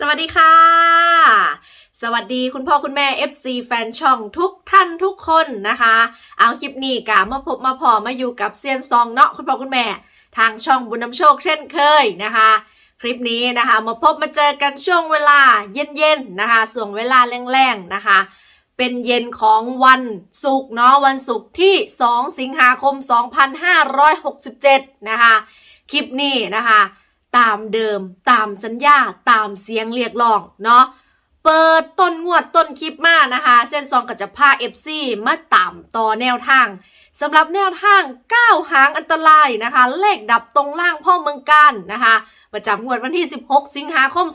สวัสดีค่ะ สวัสดีคุณพ่อคุณแม่ FC แฟนช่องทุกท่านทุกคนนะคะ เอาคลิปนี้กะมาพบมาพอมาอยู่กับเซียนซองเนาะคุณพ่อคุณแม่ ทางช่องบุญนำโชคเช่นเคยนะคะ คลิปนี้นะคะมาพบมาเจอกันช่วงเวลาเย็นๆนะคะส่วงเวลาแรงๆนะคะ เป็นเย็นของวันศุกร์เนาะวันศุกร์ที่ 2 สิงหาคม 2567 นะคะ คลิปนี้นะคะ ตามเดิม ตามสัญญา ตามเสียงเรียกร้องเนาะเปิดต้นงวดต้นคลิปมานะคะ เส้นซองกับจะพา FC มาตามต่อแนวทางสำหรับแนวทาง 9 หางอันตรายนะคะ เลขดับตรงล่างพ่อเมืองกันนะคะ ประจำงวดวันที่ 16 สิงหาคม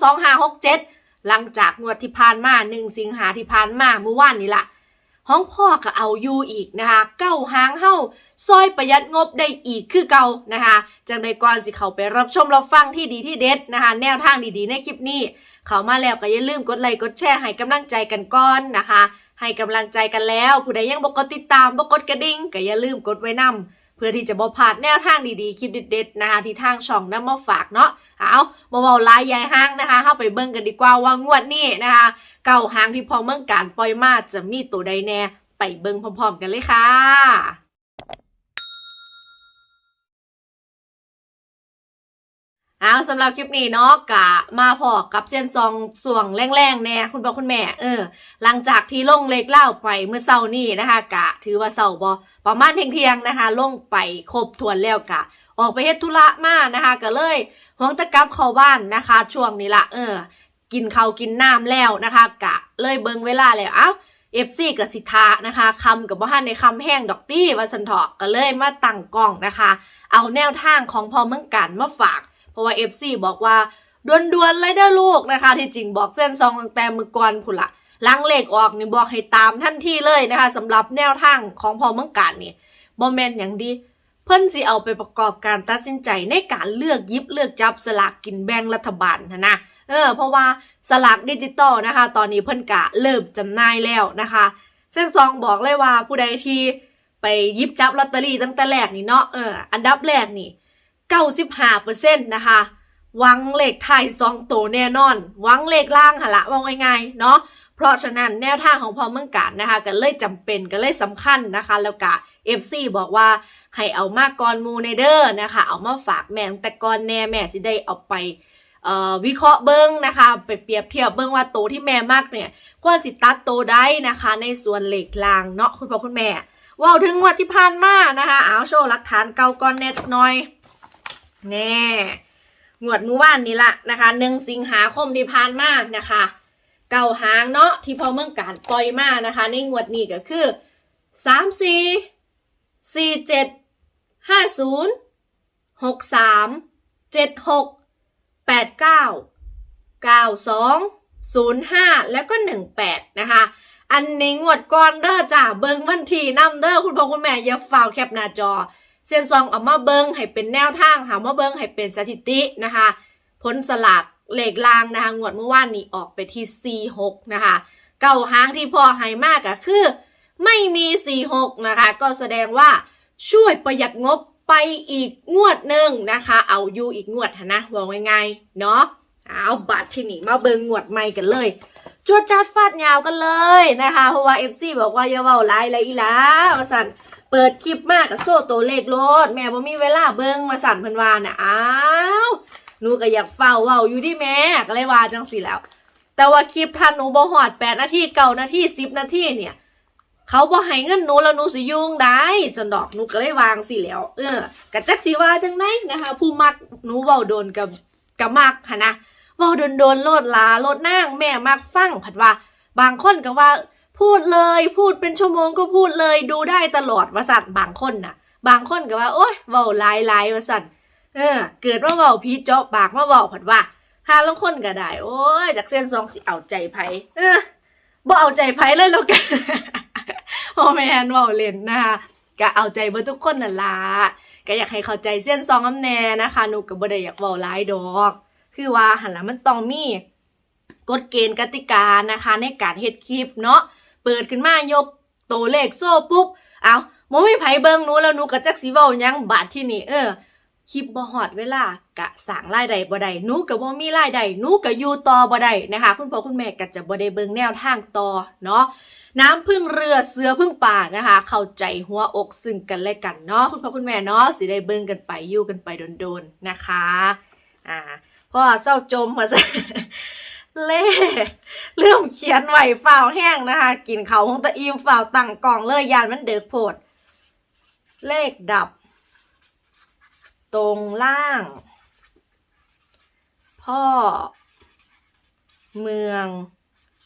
2567 หลังจากงวดที่ผ่านมา 1 สิงหาที่ผ่านมาเมื่อวานนี้ละ ห้องพ่อก็เอาอยู่อีกนะคะเก้าหางเฮ้าซอยประหยัดงบได้อีกคือเก่านะคะจังใดก่อนสิเขาไปรับชมรับฟังที่ดีที่เด็ดนะคะแนวทางดีๆ ในคลิปนี้ เขามาแล้วก็อย่าลืมกดไลค์กดแชร์ให้กำลังใจกันก่อนนะคะ ให้กำลังใจกันแล้ว ผู้ใดยังบ่กดติดตามบกกดกระดิ่งก็อย่าลืมกดไว้นำเพื่อที่จะบ่พลาดแนวทางดีๆ คลิปเด็ดๆนะคะที่ทางช่องนำมาฝากเนาะเอาบ่เว้าลายยายห้างนะคะเข้าไปเบิ่งกันดีกว่าว่างวดนี้นะคะเก่าหางที่พอเมืองการปล่อยมาจะมีตัวใดแน่ไปเบิ่งพร้อมๆกันเลยค่ะ เอาสำหรับคลิปนี้เนาะกะมาพอกับเส้นซองส่วงแรงๆแน่คุณพ่อคุณแม่เออ หลังจากที่ลงเล็กเล่าไปเมื่อเช้านี้นะคะ กะถือว่าเช้าบอประมาณเที่ยงๆนะคะ ลงไปครบทวนแล้วกะ ออกไปเฮ็ดธุระมานะคะก็เลยหวงตะกับเข้าบ้านนะคะ ช่วงนี้ละเออ กินข้าวกินน้ำแล้วนะคะ กะเลยเบิงเวลาแล้วเอ้าเอฟซีกับสิทธานะคะคำกับว่าในคำแห้งดอกตี้วัสันเถาะก็เลยมาตั้งกล้องนะคะ เอาแนวทางของพอเมืองกันมาฝาก เพราะว่า FC บอกว่าด่วนๆเลยเด้อลูกนะคะ ที่จริงบอกเส้นซองตั้งแต่มือก่อนพุ่นละลังเลขออกนี่บอกให้ตามทันทีเลยนะคะสำหรับแนวทางของพอเมืองกันนี่บอแมนอย่างดีเพิ่นสิเอาไปประกอบการตัดสินใจในการเลือกยิบเลือกจับสลากกินแบ่งรัฐบาลนะนะเออ เพราะว่าสลากดิจิตอลนะคะ ตอนนี้เพิ่นกะเริ่มจำหน่ายแล้วนะคะ เส้นซองบอกเลยว่าผู้ใดที่ไปยิบจับลอตเตอรี่ตั้งแต่แรกนี่เนาะเอออันดับแรกนี่ 95%นะคะหวังเลขไทยสองตัวแน่นอนหวังเลขล่างหละว่าง่ายๆเนาะเพราะฉะนั้นแนวทางของพอเมืองการนะคะก็เลยจำเป็นก็เลยสำคัญนะคะ แล้วก็ FC บอกว่าให้เอามากก่อนมูในเด้อนะคะ เอามาฝากแม่งแต่ก่อนแน่แม่สิได้เอาไปเอ่อวิเคราะห์เบิ้งนะคะ ไปเปรียบเทียบเบิ้งว่าโตที่แม่มากเนี่ยควรสิตตัดโตได้นะคะ ในส่วนเหล็กลางเนาะคุณพ่อคุณแม่ว่าถึงงวัดที่ผ่านมานะคะ เอาโชว์หลักฐานเก่าก่อนแน่จักหน่อย แน่งวดเมื่อวานนี้ละนะคะหนึ่งสิงหาคมที่ผ่านมานะคะ เก่าหางเนาะที่พอเมืองการปล่อยมานะคะ ในงวดนี้ก็คือสามสี่สี่เจ็ดห้าศูนย์หกสามเจ็ดหกแปดเก้าเก้าสองศูนย์ห้าแล้วก็หนึ่งแปดนะคะอันนี้งวดก่อนเด้อจ้าเบิ้งวันที่นำเด้อคุณพ่อคุณแม่อย่าฝ่าวแคปหน้าจอ เซียนซองเอามาเบิงให้เป็นแนวทางหามาเบิงให้เป็นสถิตินะคะผลสลากเลขลางนะคะงวดเมื่อวานนี้ออกไปที่ 46 นะคะเก่าหางที่พอให้มากก็คือ ไม่มี 46 นะคะ ก็แสดงว่าช่วยประหยัดงบไปอีกงวดหนึ่งนะคะ เอาอยู่อีกงวดนะว่าง่ายๆเนาะเอาบัตรที่นี่มาเบิงงวดใหม่กันเลยจวดจัดฟาดยาวกันเลยนะคะ เพราะว่า FC บอกว่าอย่าเว้าหลายเลยอีหลาว่าสั่น เปิดคลิปมากกับโซ่ตัวเลขโลดแม่บ่มีเวลาเบิ่งมาสั่นเพิ่นว่าน่ะอ้าวหนูก็อยากเฝ้าเว้าอยู่ที่แม่ก็เลยว่าจังสิแล้ว แต่ว่าคลิปท่านหนูบ่ฮอด8นาที9นาที10นาทีเนี่ย เขาบ่ให้เงินหนูแล้วหนูสิยุ่งได้สนดอกหนูก็เลยวางสิแล้ว เออกะจักสิว่าจังไดนะคะ ผู้มักหนูเว้าโดนกับกับมักหั่นนะเว้าโดนโดนโลดลาโลดนางแม่มักฟังผัดว่า บางคนก็ว่า พูดเลย พูดเป็นชั่วโมงก็พูดเลย ดูได้ตลอดว่าสัตว์บางคนน่ะ บางคนก็ว่า โอ๊ยเว้าหลายลายว่าสัตว์เออ เกิดว่าเว้าพีเจาะปากมาเว้าผัดว่าหาลางคนก็ได้ โอ้ยจากเส้นซองสิเอาใจไผเออบ่เอาใจไผเลยแล้วกันโอแมนเว้าเล่นนะคะก็เอาใจเบิดทุกคนนั่นละก็อยากให้เข้าใจเส้นซองน้ำแน่นะคะหนูก็บ่ได้อยากเว้าหลายดอก คือว่าหันหละมันต้องมีกฎเกณฑ์กติกานะคะ ในการเฮ็ดคลิปเนาะ เปิดขึ้นมายกตัวเลขโซ่ปุ๊บ เอาโมไม่ไผเบิงหนูแล้วหนูก็จักสิเว้ายังบาดที่นี่เออคลิปบ่ฮอดเวลากะสร้างรายได้บ่ได้หนูก็บ่มีรายได้หนูก็อยู่ต่อบ่ได้นะคะ คุณพ่อคุณแม่ก็จะบ่ได้เบิงแนวทางต่อเนาะน้ำพึ่งเรือเสือพึ่งป่านะคะ เข้าใจหัวอกซึ่งกันและกันเนาะคุณพ่อคุณแม่เนาะสิได้เบิ่งกันไปอยู่กันไปโดนๆนะคะ อ่าพ่อเศร้าจมมาซะ เล่เรื่องเขียนไหวฝ่าวแห้งนะคะ กินเขาของตะอีมฝ่าวตั้งกล่องเลยยานมันเดือกโพดเลขดับ ตรงล่าง พ่อ เมือง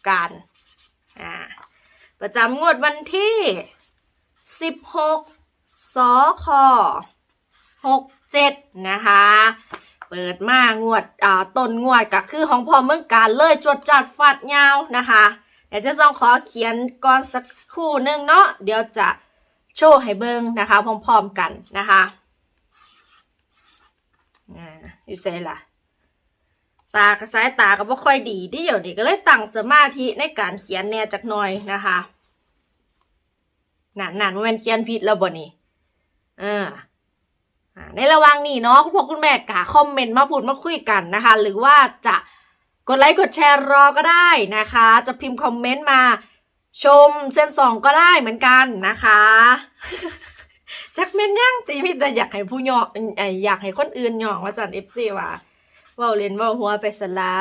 กันอ่าประจำงวดวันที่ 16สค67 นะคะ เปิดมางวดอ่าต้นงวดก็คือของพ่อเมืองการเลยจวดจัดฟัดยาวนะคะเดี๋ยวจะต้องขอเขียนก่อนสักครู่นึงเนาะเดี๋ยวจะโชว์ให้เบิ่งนะคะพร้อมๆกันนะคะอ่าอยู่ใส่ล่ะตากับสายตาก็บ่ค่อยดีที่เดี๋ยวนี้ก็เลยตั้งสมาธิในการเขียนแน่จักหน่อยนะคะนั่นนั่นมันเขียนผิดแล้วบ่นี่เอออ่า ในระหว่างนี้เนาะคุณพ่อคุณแม่กาคอมเมนต์มาพูดมาคุยกันนะคะ หรือว่าจะกดไลค์กดแชร์รอก็ได้นะคะ จะพิมพ์คอมเมนต์มา ชมเส้นสองก็ได้เหมือนกันนะคะจักเมนย่างตีพี่แต่อยากให้ผู้หยอเอ่ออยากให้คนอื่นหยองว่าจันเอฟซีว่าว่าเล่นว่าหัวไปสละ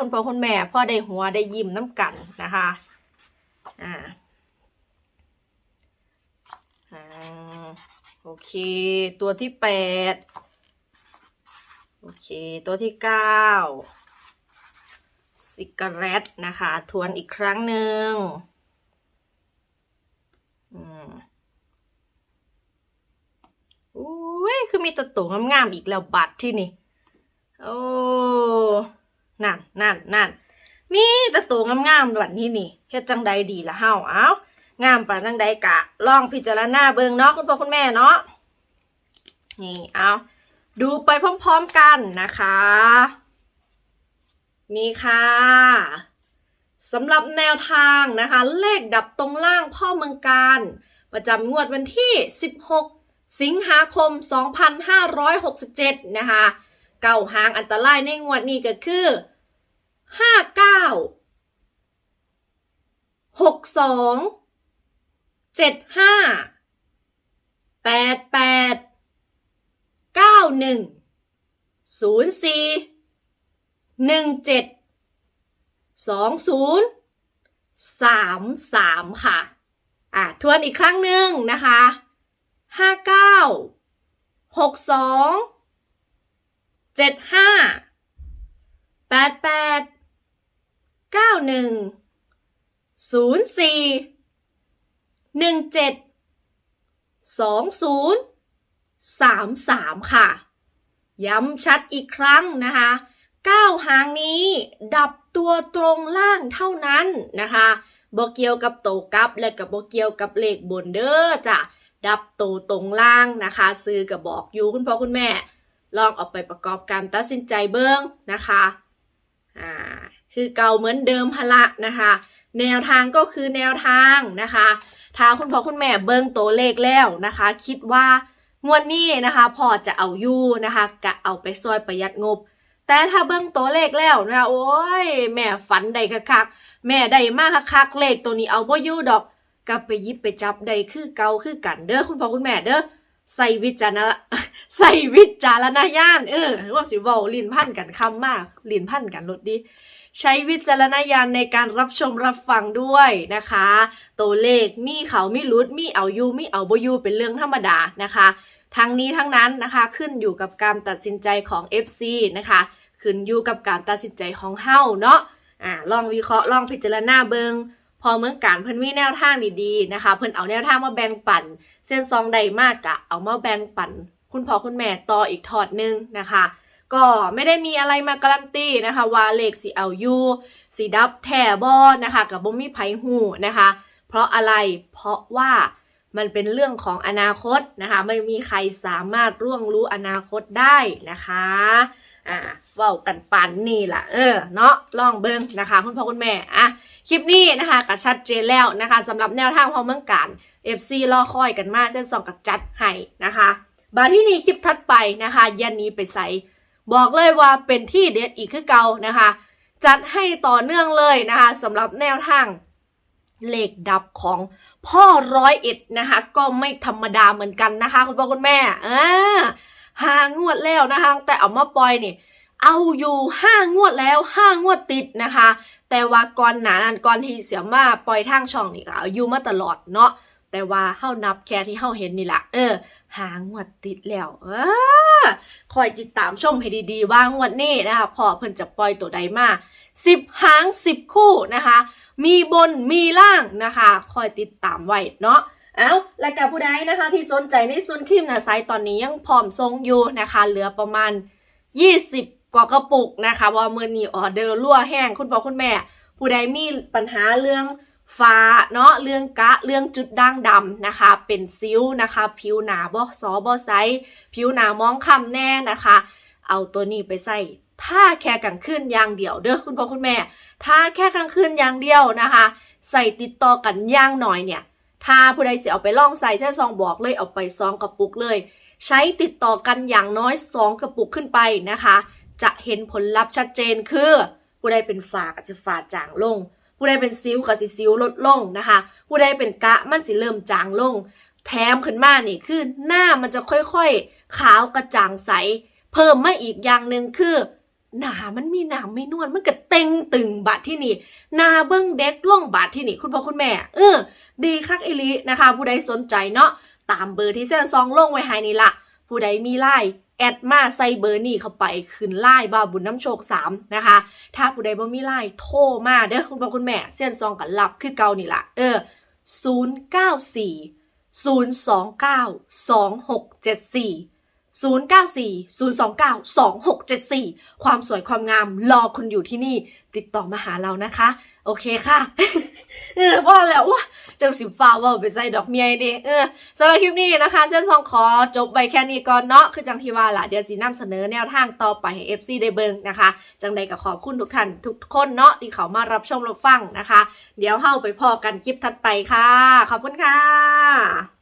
คุณพ่อคุณแม่พ่อได้หัวได้ยิ้มน้ำกันนะคะ อ่าอ่า โอเค ตัวที่แปดโอเค ตัวที่เก้าซิกเรตนะคะ ทวนอีกครั้งหนึ่งอืมอุ้ยคือมีตะตัวงามๆอีกแล้วบัตรที่นี่ โอ้นั่นนั่นนั่นมีตะตัวงามๆบัตรที่นี่เฮ็ดจังใดดีละเฮาเอ้า งามปานจังใดกะลองพิจารณาเบิงเนาะคุณพ่อคุณแม่เนาะนี่เอาดูไปพร้อมๆกันนะคะ นี่ค่ะสำหรับแนวทางนะคะ เลขดับตรงล่างพ่อเมืองการ ประจำงวดวันที่ 16 สิงหาคม 2567 นะคะเก่าหางอันตรายในงวดนี้ก็คือ 59 62 เจ็ดห้าแปดแปดเก้าหนึ่งศูนย์สี่หนึ่งเจ็ดสองศูนย์สามสามค่ะ อะ ทวนอีกครั้งหนึ่งนะคะห้าเก้าหกสองเจ็ดห้าแปดแปดเก้าหนึ่งศูนย์สี่ หนึ่งเจ็ดสองศูนย์สามสามค่ะ ย้ำชัดอีกครั้งนะคะเก้าหางนี้ดับตัวตรงล่างเท่านั้นนะคะบอเกี่ยวกับโตกับและกับบอเกี่ยวกับเลขบนเด้อจ้ะดับตัวตรงล่างนะคะ ซื้อกับบอกอยู่คุณพ่อคุณแม่ ลองเอาไปประกอบการตัดสินใจเบิ้งนะคะอ่าคือเก่าเหมือนเดิมพละนะคะ แนวทางก็คือแนวทางนะคะ ถ้าคุณพ่อคุณแม่เบิ่งตัวเลขแล้วนะคะ คิดว่างวดนี้นะคะพอจะเอาอยู่นะคะกะเอาไปซอยประหยัดงบ แต่ถ้าเบิ่งตัวเลขแล้วนะคะโอ้ยแม่ฝันได้คักๆแม่ได้มากคักๆเลขตัวนี้เอาบ่อยู่ดอกกลับไปยิบไปจับได้คือเกาคือกันเด้อคุณพ่อคุณแม่เด้อใส่วิจารณใส่วิจารณญาณเออว่าสิเว้าลิ้นพันกันคำมากลิ้นพันกันลดดี ใช้วิจารณญาณในการรับชมรับฟังด้วยนะคะ ตัวเลขมีเขามีรุดมีเอายูมีเอาบยูเป็นเรื่องธรรมดานะคะทั้งนี้ทั้งนั้นนะคะขึ้นอยู่กับการตัดสินใจของ FC นะคะ ขึ้นอยู่กับการตัดสินใจของเฮาเนาะอ่าลองวิเคราะห์ลองพิจารณาเบิงพอเมืองการเพิ่นมีแนวทางดีๆนะคะ เพิ่นเอาแนวทางมาแบ่งปันเส้นซองใดมากกะเอามาแบ่งปัน คุณพ่อคุณแม่ต่ออีกทอดหนึงนะคะ ก็ไม่ได้มีอะไรมาการันตีนะคะว่าเลขสีเอายูสีดับแท่บอนะคะกับบ่มีไผหูนะคะ เพราะอะไรเพราะว่ามันเป็นเรื่องของอนาคตนะคะ ไม่มีใครสามารถร่วงรู้อนาคตได้นะคะอ่าเว้ากันปันนี่ล่ะเออเนาะลองเบิ่งนะคะ คุณพ่อคุณแม่อะคลิปนี้นะคะก็ชัดเจนแล้วนะคะสำหรับแนวทางพอเมืองการ FC รอคอยกันมาเส้นสองกับจัดให้นะคะ บาที่นี่คลิปทัดไปนะคะยันนี้ไปใส่ บอกเลยว่าเป็นที่เด็ดอีกคือเก่านะคะ จัดให้ต่อเนื่องเลยนะคะสำหรับแนวทางเลขดับของพ่อร้อยเอ็ดนะคะ ก็ไม่ธรรมดาเหมือนกันนะคะ คุณพ่อคุณแม่อ่าหางวดแล้วนะคะ แต่เอามาปล่อยนี่เอาอยู่ห้างวดแล้วห้างวดติดนะคะ แต่ว่าก่อนหนานั้นก่อนที่เสียมาปล่อยทางช่องนี่ก็เอาอยู่มาตลอดเนาะแต่ว่าเฮานับแค่ที่เฮาเห็นนี่แหละเออ หางวดติดแล้วเออคอยติดตามชมให้ดีๆ ว่างวดนี้นะคะพอเพิ่นจะปล่อยตัวใดมาสิบหางสิบคู่นะคะ มีบนมีล่างนะคะคอยติดตามไว้เนาะเอาและกับผู้ใดนะคะ ที่สนใจในส่วนครีมนาไซต์ตอนนี้ยังพร้อมทรงอยู่นะคะ เหลือประมาณ 20 กว่ากระปุกนะคะว่ามือนี้ออเดอร์รั่วแห้งคุณพ่อคุณแม่ ผู้ใดมีปัญหาเรื่อง ฟ้าเนาะเรื่องกะเรื่องจุดด่างดำนะคะ เป็นซิ้วนะคะ ผิวหนาบ่ซอบ่ไซผิวหนามองคำแน่นะคะ เอาตัวนี้ไปใส่ถ้าแค่กลางคืนอย่างเดียวเด้อคุณพ่อคุณแม่ ถ้าแค่กลางคืนอย่างเดียวนะคะ ใส่ติดต่อกันย่างหน่อยเนี่ย ถ้าผู้ใดเสียเอาไปลองใส่เช่ซองบอกเลยเอาไปซองกระปุกเลย ใช้ติดต่อกันอย่างน้อยสองกระปุกขึ้นไปนะคะ จะเห็นผลลัพธ์ชัดเจนคือผู้ใดเป็นฝาก็จะฝาจางลง ผู้ใดเป็นซิวก็สิซิวลดลงนะคะ ผู้ใดเป็นกะมันสิเริ่มจางลง แถมขึ้นมานี่คือหน้ามันจะค่อยๆ ขาวกระจ่างใส เพิ่มมาอีกอย่างหนึ่งคือ หนามันมีหนาไม่นวลมันก็เต็งตึงบาดที่นี่หนาเบิ้งเด็กล่องบาดที่นี่ คุณพ่อคุณแม่ เออ ดีคักอิลินะคะ ผู้ใดสนใจเนาะตามเบอร์ที่เส้นซองลงไว้ให้นี่ละผู้ใดมีไลน์ แอดมาไซเบอร์นี่เข้าไปคืนไล่บ้าบุญน้ำโชคสามนะคะ ถ้าผู้ใดบ่มีไล่โทรมาเด้อคุณพ่อคุณแม่เส้นซองกันหลับคือเก่านี่ละเออ0 9 4 0940292674 ความสวยความงามรอคุณอยู่ที่นี่ ติดต่อมาหาเรานะคะ โอเคค่ะเออพอแล้วว่าจะสิฟ้าว่าไปใส่ดอกเมียดิเออสำหรับคลิปนี้นะคะเส้นซองขอจบไปแค่นี้ก่อนเนาะคือจังที่ว่าละเดี๋ยวสีนำเสนอแนวทางต่อไปให้ FC ได้เบิงนะคะ จังใดก็ขอบคุณทุกท่านทุกคนเนาะที่เขามารับชมรับฟังนะคะ เดี๋ยวเข้าไปพอกันคลิปถัดไปค่ะ ขอบคุณค่ะ